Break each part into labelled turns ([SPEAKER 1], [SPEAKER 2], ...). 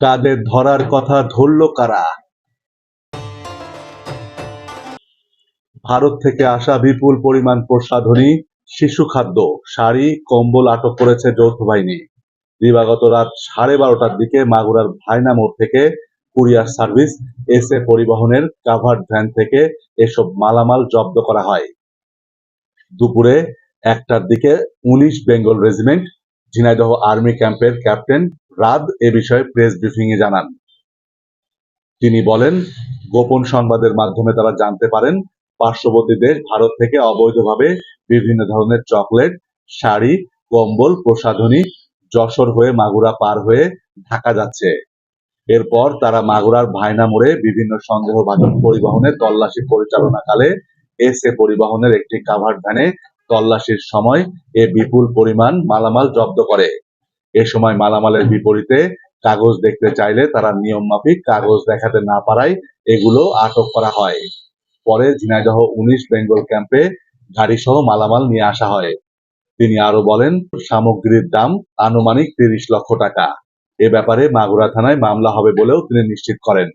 [SPEAKER 1] তাদের ধরার কথা ধরল কারা? ভারত থেকে আসা বিপুল পরিমাণ প্রসাধনী, শিশু খাদ্য, শাড়ি, কম্বল আটক করেছে যৌথ বাহিনী। দিবাগত রাত সাড়ে বারোটার দিকে মাগুরার ভাইনা মোড় থেকে কুরিয়ার সার্ভিস এস এ পরিবহনের কাভার্ড ভ্যান থেকে এসব মালামাল জব্দ করা হয়। দুপুরে একটার দিকে উনিশ বেঙ্গল রেজিমেন্ট, ঝিনাইদহ আর্মি ক্যাম্পের ক্যাপ্টেন রাদ, এ বিষয়ে প্রেস ব্রিফিং এ জানান। তিনি বলেন, গোপন সংবাদের মাধ্যমে তারা জানতে পারেন, পার্শ্ববর্তী দেশ ভারত থেকে অবৈধভাবে বিভিন্ন ধরনের চকলেট, শাড়ি, কম্বল, প্রসাধনী, যশোর হয়ে মাগুরা পার হয়ে ঢাকা যাচ্ছে। এরপর তারা মাগুরার ভাইনা মোড়ে বিভিন্ন সন্দেহভাজন পরিবহনের তল্লাশি পরিচালনাকালে এস এ পরিবহনের একটি কাভার ভ্যানে তল্লাশির সময় এ বিপুল পরিমাণ মালামাল জব্দ করে। এ সময় মালামালের বিপরীতে কাগজ দেখতে চাইলে তারা নিয়ম মাফিক কাগজ দেখাতে না পারায় এগুলো আটক করা হয়। পরে ঝিনাইদহ উনিশ বেঙ্গল ক্যাম্পে গাড়ি সহ মালামাল নিয়ে আসা হয়। তিনি আরও বলেন সামগ্রীর দাম আনুমানিক তিরিশ লক্ষ টাকা। এ ব্যাপারে মাগুরা থানায় মামলা হবে বলেও তিনি নিশ্চিত করেন।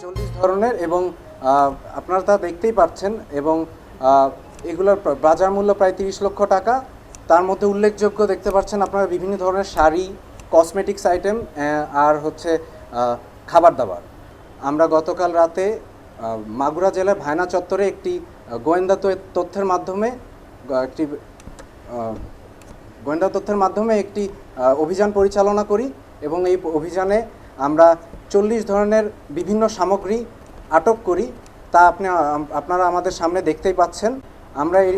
[SPEAKER 2] চল্লিশ ধরনের এবং আপনারা তা দেখতেই পাচ্ছেন এবং এগুলোর বাজার মূল্য প্রায় তিরিশ লক্ষ টাকা। তার মধ্যে উল্লেখযোগ্য দেখতে পাচ্ছেন আপনারা বিভিন্ন ধরনের শাড়ি কসমেটিক্স আইটেম আর হচ্ছে খাবার দাবার। আমরা গতকাল রাতে মাগুরা জেলার ভায়না চত্বরে একটি গোয়েন্দা তথ্যের মাধ্যমে একটি গোয়েন্দা তথ্যের মাধ্যমে একটি অভিযান পরিচালনা করি এবং এই অভিযানে আমরা চল্লিশ ধরনের বিভিন্ন সামগ্রী আটক করি। তা আপনি আপনারা আমাদের সামনে দেখতেই পাচ্ছেন। আমরা এই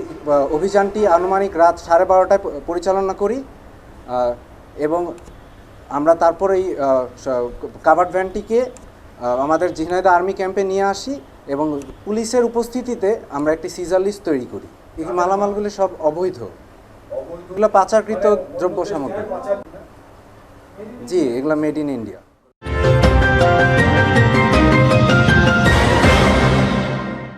[SPEAKER 2] অভিযানটি আনুমানিক রাত সাড়ে বারোটায় পরিচালনা করি এবং আমরা তারপর এই কাভার্ড ভ্যানটিকে আমাদের ঝিনাইদা আর্মি ক্যাম্পে নিয়ে আসি এবং পুলিশের উপস্থিতিতে আমরা একটি সিজার লিস্ট তৈরি করি। এই মালামালগুলি সব অবৈধ। এগুলো পাচারকৃত দ্রব্য সামগ্রী। জি, এগুলো মেড ইন ইন্ডিয়া